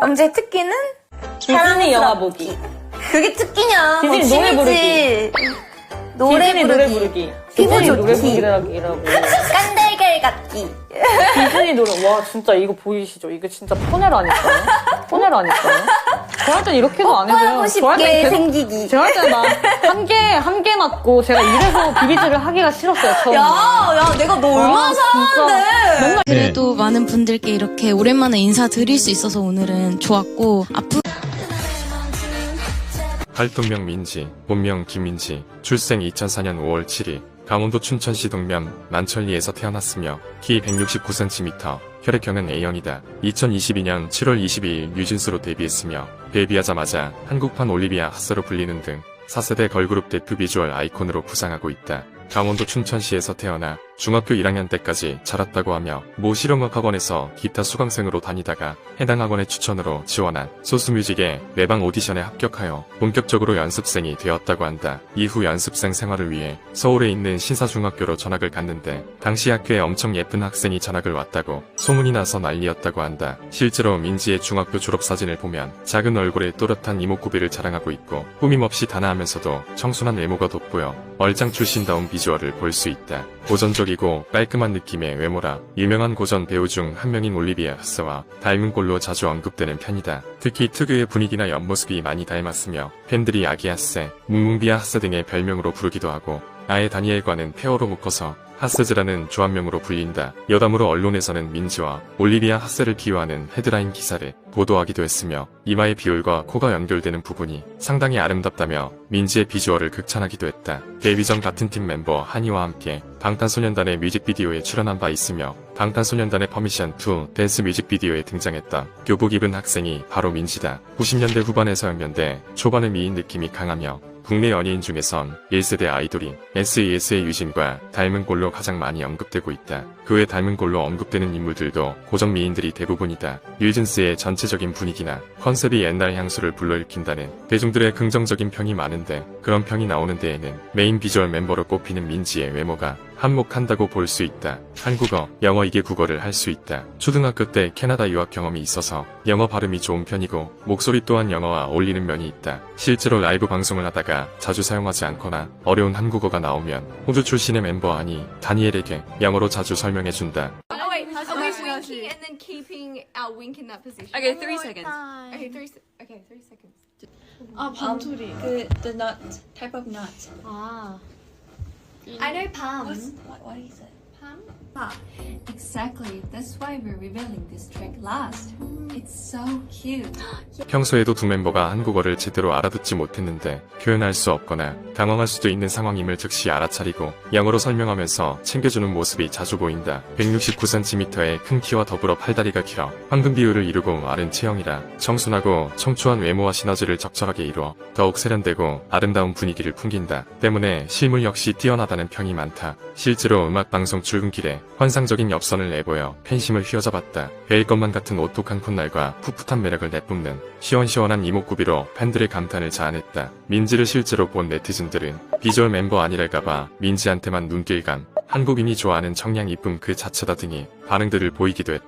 엄지의 특기는 디즈니 영화 보기. 그게 특기냐? 디즈니 그거 노래 취미지. 노래 디즈니 부르기. 노래 부르기. 피부 디즈니 노래 좋기. 부르기라고. 깐달걀 같기. 디즈니 노래, 와, 진짜 이거 보이시죠? 이게 진짜 포네라니까요? 포네라니까요? 저할 땐 이렇게도 안 해줘요. 뽀뽀하고 저할 땐 싶게 계속 생기기. 제가 할 때는 막한 개, 한개 맞고 제가 이래서 비비즈를 하기가 싫었어요, 처음에. 야, 야, 내가 너 얼마나 아, 진짜. 사랑하는데. 그래도 많은 분들께 이렇게 오랜만에 인사드릴 수 있어서 오늘은 좋았고 앞으로 활동명 민지, 본명 김민지, 출생 2004년 5월 7일, 강원도 춘천시 동면 만천리에서 태어났으며 키 169cm, 혈액형은 A형이다. 2022년 7월 22일 뉴진스로 데뷔했으며 데뷔하자마자 한국판 올리비아 핫서로 불리는 등 4세대 걸그룹 대표 비주얼 아이콘으로 부상하고 있다. 강원도 춘천시에서 태어나 중학교 1학년 때까지 자랐다고 하며 모 실용음악학원에서 기타 수강생으로 다니다가 해당 학원의 추천으로 지원한 소스뮤직의 내방 오디션에 합격하여 본격적으로 연습생이 되었다고 한다. 이후 연습생 생활을 위해 서울에 있는 신사중학교로 전학을 갔는데 당시 학교에 엄청 예쁜 학생이 전학을 왔다고 소문이 나서 난리였다고 한다. 실제로 민지의 중학교 졸업사진을 보면 작은 얼굴에 또렷한 이목구비를 자랑하고 있고 꾸밈없이 단아하면서도 청순한 외모가 돋보여 얼짱 출신다운 비주얼을 볼 수 있다. 고전적이고 깔끔한 느낌의 외모라 유명한 고전 배우 중 한 명인 올리비아 하스와 닮은 꼴로 자주 언급되는 편이다. 특히 특유의 분위기나 옆모습이 많이 닮았으며 팬들이 아기 하스, 뭉뭉비아 하스 등의 별명으로 부르기도 하고 아예 다니엘과는 페어로 묶어서 하스즈라는 조합명으로 불린다. 여담으로 언론에서는 민지와 올리비아 하스를 비유하는 헤드라인 기사를 보도하기도 했으며 이마의 비율과 코가 연결되는 부분이 상당히 아름답다며 민지의 비주얼을 극찬하기도 했다. 데뷔 전 같은 팀 멤버 한이와 함께 방탄소년단의 뮤직비디오에 출연한 바 있으며 방탄소년단의 퍼미션 2 댄스 뮤직비디오에 등장했던 교복 입은 학생이 바로 민지다. 90년대 후반에서 연년대 초반의 미인 느낌이 강하며 국내 연예인 중에선 1세대 아이돌인 SES의 유진과 닮은 꼴로 가장 많이 언급되고 있다. 그 외 닮은 꼴로 언급되는 인물들도 고정 미인들이 대부분이다. 뉴진스의 전체적인 분위기나 컨셉이 옛날 향수를 불러일으킨다는 대중들의 긍정적인 평이 많은데 그런 평이 나오는 데에는 메인 비주얼 멤버로 꼽히는 민지의 외모가 한몫한다고 볼 수 있다. 한국어, 영어 이게 국어를 할 수 있다. 초등학교 때 캐나다 유학 경험이 있어서 영어 발음이 좋은 편이고 목소리 또한 영어와 어울리는 면이 있다. 실제로 라이브 방송을 하다가 자주 사용하지 않거나 어려운 한국어가 나오면 호주 출신의 멤버 아니 다니엘에게 영어로 자주 설명해준다. Oh wait, are we winking and then keeping our wink in that position? Okay, three seconds. Okay, three. Se- okay, three seconds. 아 반투리. 그 the nut type of nut. Ah. I know. What, what is it? Palm. Ah, exactly. That's why we're revealing this trick last. It's so cute. 평소에도 두 멤버가 한국어를 제대로 알아듣지 못했는데 표현할 수 없거나 당황할 수도 있는 상황임을 즉시 알아차리고 영어로 설명하면서 챙겨주는 모습이 자주 보인다. 169cm의 큰 키와 더불어 팔다리가 길어 황금 비율을 이루고 마른 체형이라 청순하고 청초한 외모와 시너지를 적절하게 이루어 더욱 세련되고 아름다운 분위기를 풍긴다. 때문에 실물 역시 뛰어나다는 평이 많다. 실제로 음악 방송 출근길에 환상적인 엽선을 내보여 팬심을 휘어잡았다. 베일 것만 같은 오똑한 콧날과 풋풋한 매력을 내뿜는 시원시원한 이목구비로 팬들의 감탄을 자아냈다. 민지를 실제로 본 네티즌들은 비주얼 멤버 아니랄까봐 민지한테만 눈길감, 한국인이 좋아하는 청량 이쁨 그 자체다 등의 반응들을 보이기도 했다.